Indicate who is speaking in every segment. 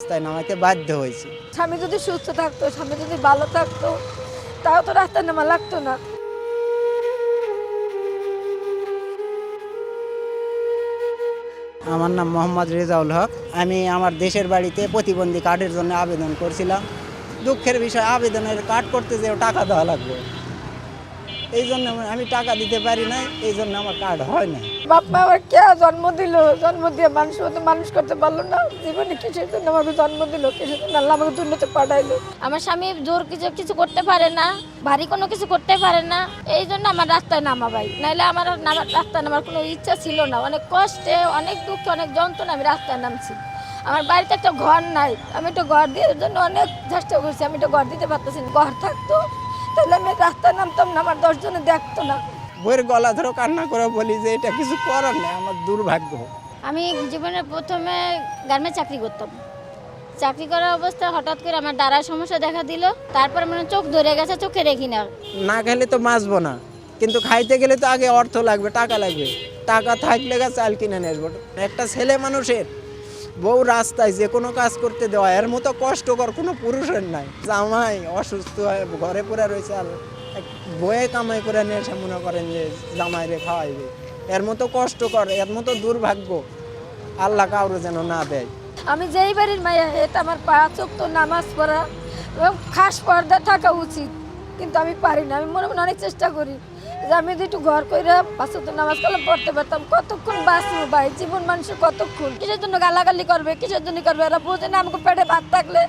Speaker 1: রাস্তায় নামাইতে বাধ্য হয়েছি।
Speaker 2: স্বামী যদি সুস্থ থাকতো স্বামী যদি ভালো থাকতো তাও তো রাস্তায় নামা লাগতো না।
Speaker 1: আমার নাম মোহাম্মদ রেজাউল হক। আমি আমার দেশের বাড়িতে প্রতিবন্ধী কার্ডের জন্য আবেদন করছিলাম। দুঃখের বিষয় আবেদনের কার্ড করতে যেও টাকা দেওয়া লাগবে। এই জন্য আমি- আমি টাকা দিতে পারি না এই জন্য আমার কার্ড হয় না
Speaker 2: বাপ মা আমার কে জন্ম দিল? জন্ম দিয়ে মানুষ মতো মানুষ করতে পারল না। জীবনে কিসের জন্য আমাকে জন্ম দিল? কিসের জন্য আল্লাহ আমাকে দুর্নীতি পাঠাইলো?
Speaker 3: আমার স্বামী জোর কিছু কিছু করতে পারে না ভারী কোনো কিছু করতে পারে না। এই জন্য আমার রাস্তায় নামা ভাই। নাহলে আমার নামার রাস্তায় নামার কোনো ইচ্ছা ছিল না। অনেক কষ্টে অনেক দুঃখে অনেক যন্ত্রণা আমি রাস্তায় নামছি। আমার বাড়িতে একটা ঘর নাই। আমি একটা ঘর দিয়ে জন্য অনেক চেষ্টা করছি। আমি একটা ঘর দিতে পারতেছি না। ঘর থাকতো তাহলে আমি রাস্তায় নামতাম না আমার দশজনে দেখতো না।
Speaker 1: বইয়ের গলা ধরো কান্না করে বলি যে এটা কিছু করার নেই আমার দুর্ভাগ্য।
Speaker 3: আমি জীবনে প্রথমে গার্মেন্ট চাকরি করতাম। চাকরি করার অবস্থায় হঠাৎ করে আমার দাঁড়ার সমস্যা দেখা দিল তারপর মানে চোখ ধরে গেছে চোখে দেখি না।
Speaker 1: না খেলে তো বাঁচবো না কিন্তু খাইতে গেলে তো আগে অর্থ লাগবে টাকা লাগবে। টাকা থাকলে গা চাল কিনে নিয়ে আসব। একটা ছেলে মানুষের বউ রাস্তায় যে কোনো কাজ করতে দেওয়া, এর মতো কষ্টকর কোনো পুরুষের নাই। জামাই অসুস্থ হয়ে ঘরে পড়ে রয়েছে আর বয়ে কামাই করে নিয়ে এসে মনে করেন যে জামাই রে খাওয়াইবে। এর মতো কষ্টকর, এর মতো দুর্ভাগ্য আল্লাহ কাউরে যেন না দেয়।
Speaker 2: আমি যেই বাড়ির মায়া এটা আমার পা চোখ তো নামাজ পড়া। এবং খাস পর্দা থাকা উচিত, কিন্তু আমি পারি না। আমি মনে মনে অনেক চেষ্টা করি। যে আমি যদি একটু ঘর করে পাঁচ তো নামাজ কালাম পড়তে পারতাম, কতক্ষণ বাঁচবো ভাই? জীবন মানুষের কতক্ষণ? কিসের জন্য গালাগালি করবে? কিসের জন্য করবে? এরা বোঝে না আমাকে পেটে ভাত থাকলে।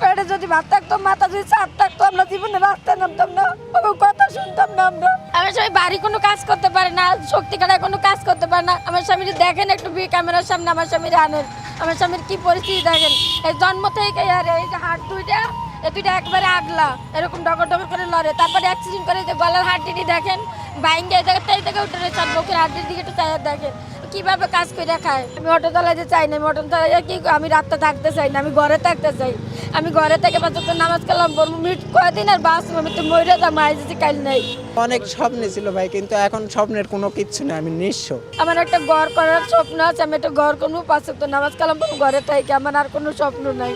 Speaker 2: পেটে যদি ভাত থাকতো, মাথা যদি চাপ থাকতো, আমরা জীবনে রাস্তায় নামতাম না। কথা শুনতাম না আমরা।
Speaker 3: আমার স্বামী বাড়ি কোনো কাজ করতে পারে না, শক্তি কাটায় কোনো কাজ করতে পারে না। আমার স্বামীর দেখেন একটু বি ক্যামেরার সামনে, আমার স্বামীর আনেন আমার স্বামীর কি পরিস্থিতি দেখেন? এই জন্ম থেকে আর এই যে হাত দুইটা এ দুইটা একবারে আগলা এরকম ডগর ডগর করে লড়ে। তারপরে অ্যাক্সিডেন্ট করে যে গলার হাড্ডিটি দেখেন বাইঙ্গে এই জায়গাতে এই জায়গায় উঠে আর বুকের হাড্ডির দিকে একটু চাই দেখেন। কীভাবে কাজ করে খায়? আমি অটো চালাইতে চাই না আমি অটো চালাই কি আমি রাস্তা থাকতে চাই না আমি ঘরে থাকতে চাই। আমি ঘরে থেকে পাঁচ নামাজ কালাম কয়দিন আর বাস আমি তো মরে যাব আইসি কাল নেই।
Speaker 1: অনেক স্বপ্নে ছিল ভাই কিন্তু এখন স্বপ্নের কোনো কিচ্ছু নেই আমি নিঃস্ব।
Speaker 2: আমার একটা ঘর করার স্বপ্ন আছে আমি একটা ঘর করব পাঁচ নামাজ কালাম পড়ব ঘরে থাকি। আমার আর কোনো স্বপ্ন নাই।